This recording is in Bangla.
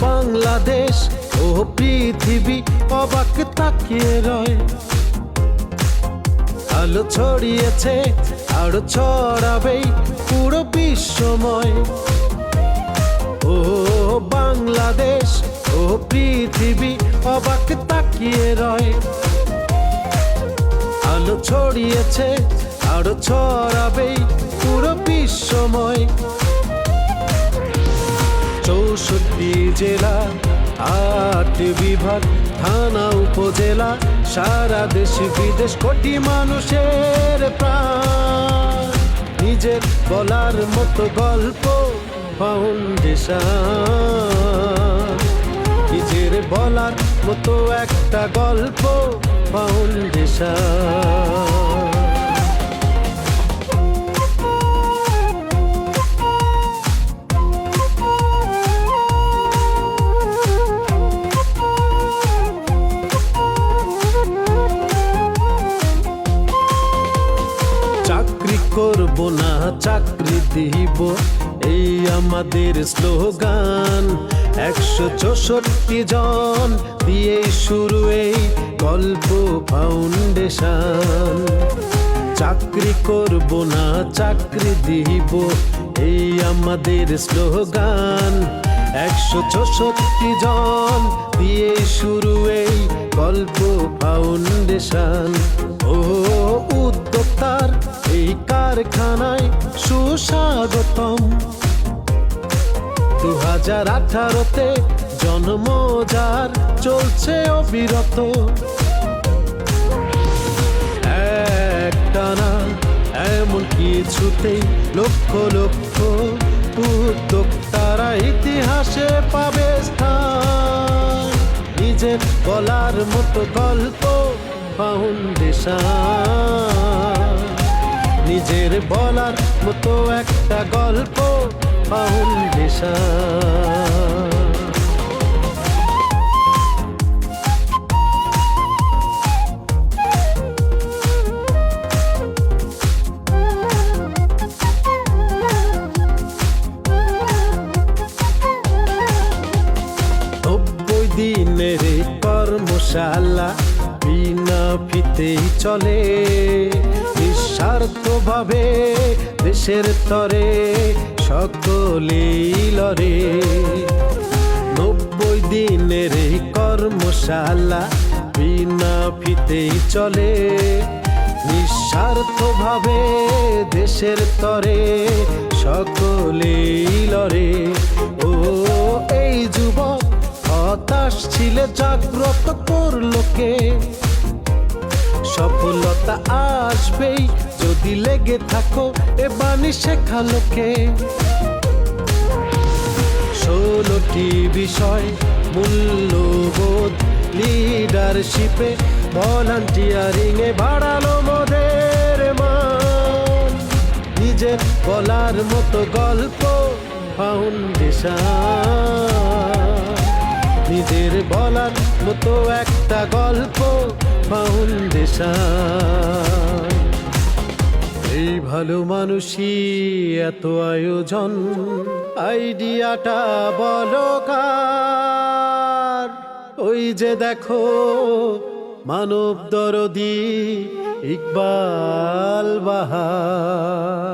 বাংলাদেশ ও পৃথিবী অবাক তাকিয়ে রয়। আলো ছড়িয়েছে, আরও ছড়াবেই পুরো বিশ্বময়। ও বাংলাদেশ ও পৃথিবী অবাক তাকিয়ে রয়। আলো ছড়িয়েছে, আরও ছড়াবেই পুরো বিশ্বময়। চৌষট্টি জেলা, আট বিভাগ, থানা, উপজেলা, সারা দেশ, বিদেশ, কোটি মানুষের প্রাণ। নিজের বলার মতো গল্প ফাউন্ডেশন নিজের বলার মতো একটা গল্প ফাউন্ডেশন চাকরি দিব এই আমাদের স্লোগান। একশো চৌষট্টি জন দিয়ে শুরু এই গল্প ফাউন্ডেশন। চাকরি করব না, চাকরি দিব, এই আমাদের স্লোগান। একশো চৌষট্টি জন দিয়ে শুরু এই গল্প ফাউন্ডেশন। কারখানায় সুস্বাগতম। দু হাজার আঠারোতে জন্ম যার, চলছে অবিরত। একটানা এমন কিছুতেই লক্ষ লক্ষ উদ্যোক্তারা ইতিহাসে পাবে স্থান। নিজের বলার মতো গল্প ফাউন্ডেশন নিজের বলার মতো একটা গল্প কর্মশালা বিনা ফিতেই চলে। নিঃস্বার্থভাবে দেশের তরে সকলেই লড়ে। নব্বই দিনের কর্মশালা বিনা ফিতেই চলে। নিঃস্বার্থভাবে দেশের তরে সকলেই লড়ে। ও এই যুবক, হতাশ ছিলে, জাগ্রত করলোকে সফলতা আসবেই যদি লেগে থাকো, এ বাণী শেখালোকে ষোলোটি বিষয়, মূল্যবোধ লিডারশিপে ভলান্টিয়ারিং এ বাড়ালো মোদের মান। নিজের বলার মতো গল্প ফাউন্ডেশন নিজের বলার মতো একটা গল্প ফাউন্ডেশন ভালো মানুষই এত আয়োজন। আইডিয়াটা বলো কার? ওই যে দেখো মানব দরদি ইকবাল বাহার।